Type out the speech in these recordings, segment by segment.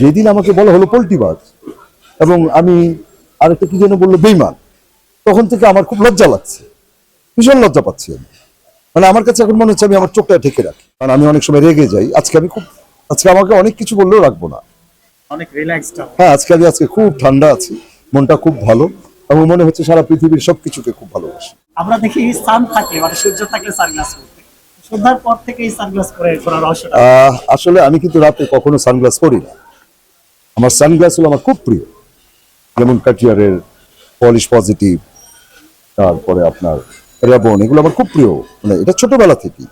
যেদিন আমাকে বলা হলো পোল্ট্রিবাজ এবং আমি আরেকটা কি যেন বলল বেইমান তখন থেকে আমার খুব লজ্জা লাগছে। ভীষণ লজ্জা পাচ্ছি আমি। মানে আমার কাছে এখন মনে হচ্ছে আমি আমার চোখটা ঢেকে রাখি। কারণ আমি অনেক সময় রেগে যাই। আজকে আমি খুব আজকে আমাকে অনেক কিছু বললেও রাখব না। অনেক রিল্যাক্সড হ্যাঁ আজকে আমি আজকে খুব ঠান্ডা আছি। মনটা খুব ভালো। এবং মনে হচ্ছে সারা পৃথিবীর সবকিছুকে খুব ভালোবাসি। আমরা দেখি সান থাকলে মানে সূর্য থাকলে সানগ্লাস সন্ধ্যার পর থেকে এই সানগ্লাস পরে আসলে আমি কিন্তু রাতে কখনো সানগ্লাস পরি না। আমার সানগ্লাস হলো আমার খুব প্রিয়। যেমন কাটিয়ারের পলিশ পজিটিভ তারপরে আপনার রেবন এগুলো আমার খুব প্রিয়। মানে এটা ছোটবেলা থেকে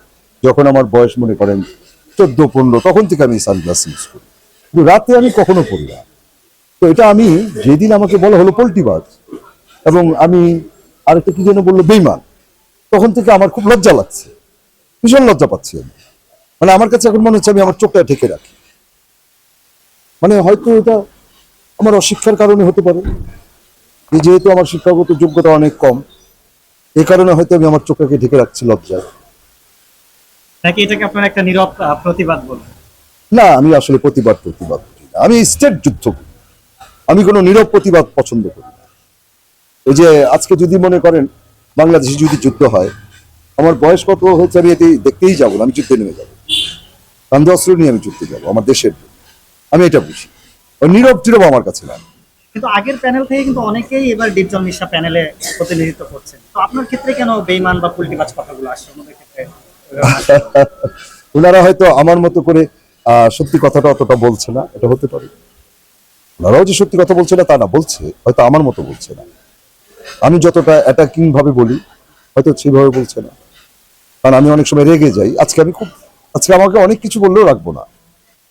যখন আমার বয়স মনে করেন চোদ্দ, পনেরো, তখন থেকে আমি সানগ্লাস ইউজ করি। কিন্তু রাতে আমি কখনো পরি না। তো এটা আমি যেদিন আমাকে বলা হলো পোল্ট্রিবাজ এবং আমি আরেকটা কি যেন বলল, বেইমান, তখন থেকে আমার খুব লজ্জা লাগছে। ভীষণ লজ্জা পাচ্ছি আমি। মানে আমার কাছে এখন মনে হচ্ছে আমি আমার চোখটা ঢেকে রাখি। মানে হয়তো এটা আমার অশিক্ষার কারণে হতে পারে। যেহেতু আমার শিক্ষাগত যোগ্যতা অনেক কম এই কারণে হয়তো আমি আমার চোখটাকে ঢেকে রাখছি লজ্জায়। নাকি এটাকে আপনার একটা নীরব প্রতিবাদ বলবেন? না আমি আসলে প্রতিবাদ প্রতিবাদ করি না। আমি স্টেট যুদ্ধ করি। আমি কোনো নীরব প্রতিবাদ পছন্দ করি না। এই যে আজকে যদি মনে করেন বাংলাদেশে যদি যুদ্ধ হয় আমার বয়স কত হয়েছে আমি এটি দেখতেই যাব না আমি যুদ্ধে নেমে যাব। কান্দে অস্ত্র নিয়ে আমি যুদ্ধে যাব আমার দেশের জন্য। আমি এটা বুঝি। ওই নীরব টিরব আমার কাছে না। কিন্তু আগের প্যানেল থেকে কিন্তু অনেকেই এবার ডিপজল মিশা প্যানেলে প্রতিনিধিত্ব করছেন। তো আপনার ক্ষেত্রে কেন বেইমান বা পুল্টিবাজ কথাগুলো আসছে? অন্যদের ক্ষেত্রে ওনারা হয়তো আমার মতো করে সত্যি কথাটা অতটা বলছে না এটা হতে পারে। ওনারাও যে সত্যি কথা বলছে না তা না বলছে হয়তো আমার মতো বলছে না। আমি যতটা অ্যাটাকিং ভাবে বলি হয়তো সেভাবে বলছে না। কারণ আমি অনেক সময় রেগে যাই। আজকে আমি খুব আজকে আমাকে অনেক কিছু বললেও রাখব না।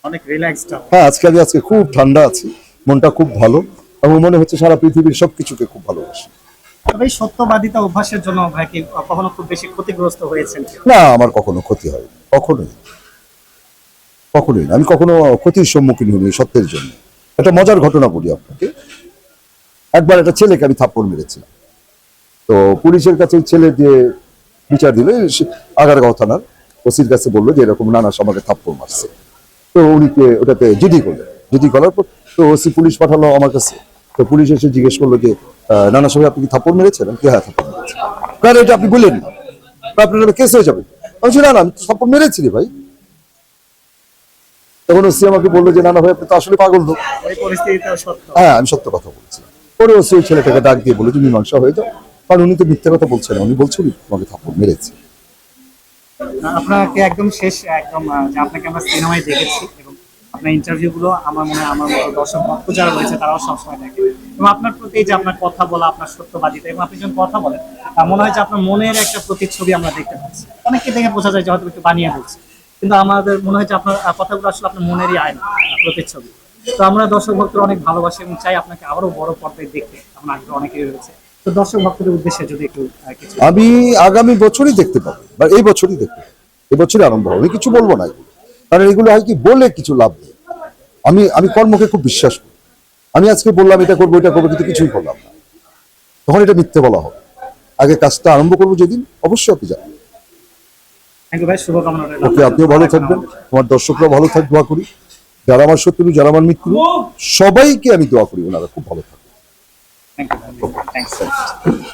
অনেক রিল্যাক্সড হ্যাঁ আজকে আজকে খুব ঠান্ডা আছি মনটা খুব ভালো মনে হচ্ছে সারা পৃথিবীর সবকিছুকে খুব ভালোবাসি। তবে সত্যবাদিতা অভ্যাসের জন্য ভাই কি কখনো খুব বেশি ক্ষতিগ্রস্ত হয়েছেন? না আমার কখনো ক্ষতি হয়নি কখনোই কখনোই আমি কখনো ক্ষতির সম্মুখীন হইনি সত্যের জন্য। একটা মজার ঘটনা বলি আপনাকে। একবার একটা ছেলেকে আমি থাপ্পড় মেরেছিলাম। তো পুলিশের কাছে ছেলে দিয়ে বিচার দিল আগারগাঁও থানার ওসির কাছে বলল যে এরকম নানা আমাকে থাপ্পড় মারছে। তো উনিকে ওটাতে জিডি করলেন জিডি করার পর তো ওসি পুলিশ পাঠালো আমার কাছে। তো পুলিশ এসে জিজ্ঞেস করল যে নানা সাহেব আপনি কি থাপ্পড় মেরেছেন? কি হ্যাঁ থাপ্পড় মেরেছি। কারণ এটা আপনি বললেন না? আপনার কেস হয়ে যাবে। আমি না না আমি তো থাপ্পড় মেরেছি রে ভাই। তখন ওসি আমাকে বলল যে নানা ভাই আপনি তো আসলে পাগল লোক। হ্যাঁ আমি সত্য কথা বলছি। পরে ওসি ওই ছেলেটাকে ডাক দিয়ে বলে তুমি মীমাংসা হয়ে যাও। কারণ উনি তো মিথ্যে কথা বলছেন উনি বলছেন তোমাকে থাপ্পড় মেরেছে। আপনাকে একদম শেষ একদম যে আপনাকে আমরা সিনেমায় দেখেছি এবং আপনার ইন্টারভিউ গুলো আমার মনে হয় আমার মতো দর্শক ভক্ত যারা রয়েছে তারাও সবসময় দেখে। এবং আপনার প্রতি যে আপনার কথা বলা আপনার সত্যবাদিতা এবং আপনি যখন কথা বলেন তা মনে হয় যে আপনার মনের একটা প্রতিচ্ছবি আমরা দেখতে পাচ্ছি। অনেককে দেখে বোঝা যায় যে হয়তো একটু বানিয়ে বলছে। কিন্তু আমাদের মনে হয় যে আপনার কথাগুলো আসলে আপনার মনেরই আয়না আহ, প্রতিচ্ছবি। তো আমরা দর্শক ভক্তরা অনেক ভালোবাসি এবং চাই আপনাকে আরও বড় পর্দায় দেখতে। আমার আগ্রহ অনেকেই রয়েছে। তো দর্শক ভক্তদের উদ্দেশ্যে যদি একটু আমি আগামী বছরই দেখতে পাবো বা এই বছরই দেখতে পাবো। এই বছরই আরম্ভ হবে আমি কিছু বলব না। কারণ এগুলো হয় কি বলে কিছু লাভ নেই। আমি আমি কর্মকে খুব বিশ্বাস করি। আমি আজকে বললাম এটা করব এটা করব কিন্তু কিছুই করলাম না। তখন এটা মিথ্যে বলা হবে। আগে কাজটা আরম্ভ করব যেদিন অবশ্যই আপনি যাবেন ওকে আপনিও ভালো থাকবেন। তোমার দর্শকরা ভালো থাক দোয়া করি। যারা আমার শত্রু যারা আমার মিত্র সবাইকে আমি দোয়া করি ওনারা খুব ভালো থাকবেন। Thank you. Thanks.